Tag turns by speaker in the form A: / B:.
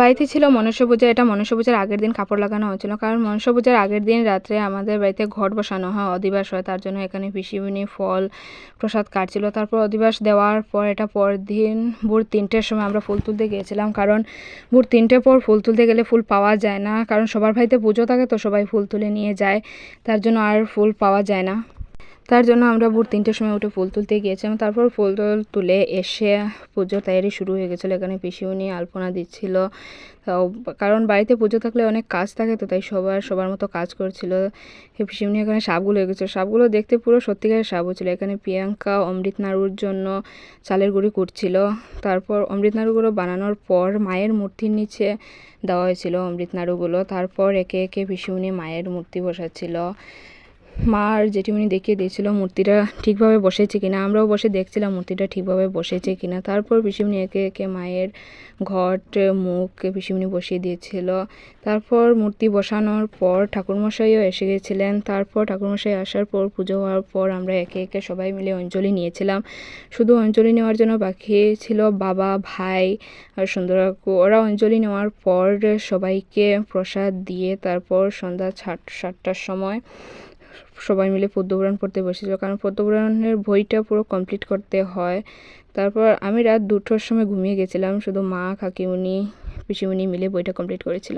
A: বাড়িতে ছিল মনসা পূজা। এটা মনসা পূজার আগের দিন কাপড় লাগানো হয়েছিল। কারণ মনসা পূজার আগের দিন রাত্রে আমাদের বাড়িতে ঘট বসানো হয়, অধিবাস হয়। তার জন্য এখানে পিসিমণি ফল, প্রসাদ কাটছিল। তারপর অধিবাস দেওয়ার পর, এটা পরের দিন ভোর তিনটের সময় আমরা ফুল তুলতে গিয়েছিলাম। কারণ ভোর তিনটের পর ফুল তুলতে গেলে ফুল পাওয়া যায় না। কারণ সবার বাড়িতে পুজো থাকে তো সবাই ফুল তুলে নিয়ে যায়। তার জন্য আর ফুল পাওয়া যায় না। তার জন্য আমরা ভোর তিনটের সময় উঠে ফুল তুলতে গিয়েছিলাম। তারপর ফুল টুল তুলে এসে পুজোর তৈরি শুরু হয়ে গেছিল। এখানে পিসিমণি আলপনা দিচ্ছিল। কারণ বাড়িতে পুজো থাকলে অনেক কাজ থাকে তো তাই সবার সবার মতো কাজ করছিল। পিসিমণি এখানে সাপগুলো হয়ে গেছিল সাপগুলো দেখতে পুরো সত্যিকারের সাপ হচ্ছিল। এখানে প্রিয়াঙ্কা, অমৃত নাড়ুর জন্য চালের গুঁড়ি করছিল তারপর অমৃত নাড়ুগুলো বানানোর পর মায়ের মূর্তির নিচে দেওয়া হয়েছিল অমৃত নাড়ুগুলো। তারপর একে একে পিসিমণি মায়ের মূর্তি বসাচ্ছিল। মা আর জেঠিমণি দেখিয়ে দিয়েছিল মূর্তিটা ঠিকভাবে বসেছে কিনা, আমরাও বসে দেখছিলাম মূর্তিটা ঠিকভাবে বসেছে কিনা। তারপর পিসিমণি একে একে মায়ের ঘট, মুখ পিসিমণি বসিয়ে দিয়েছিল। তারপর মূর্তি বসানোর পর ঠাকুরমশাইও এসে গেছিলেন। তারপর ঠাকুরমশাই আসার পর, পুজো হওয়ার পর আমরা একে একে সবাই মিলে অঞ্জলি নিয়েছিলাম। শুধু অঞ্জলি নেওয়ার জন্য বাকি ছিল বাবা, ভাই আর সুন্দর ওরা অঞ্জলি নেওয়ার পর সবাইকে প্রসাদ দিয়ে তারপর সন্ধ্যা সাত সাতটার সময় সবাই মিলে পদ্মপুরাণ পড়তে বসেছিল। কারণ পদ্মপুরাণের বইটা পুরো কমপ্লিট করতে হয়। তারপর আমি রাত দুটোর সময় ঘুমিয়ে গেছিলাম। শুধু মা কাকিমুনি পিসিমুনি মিলে বইটা কমপ্লিট করেছিল।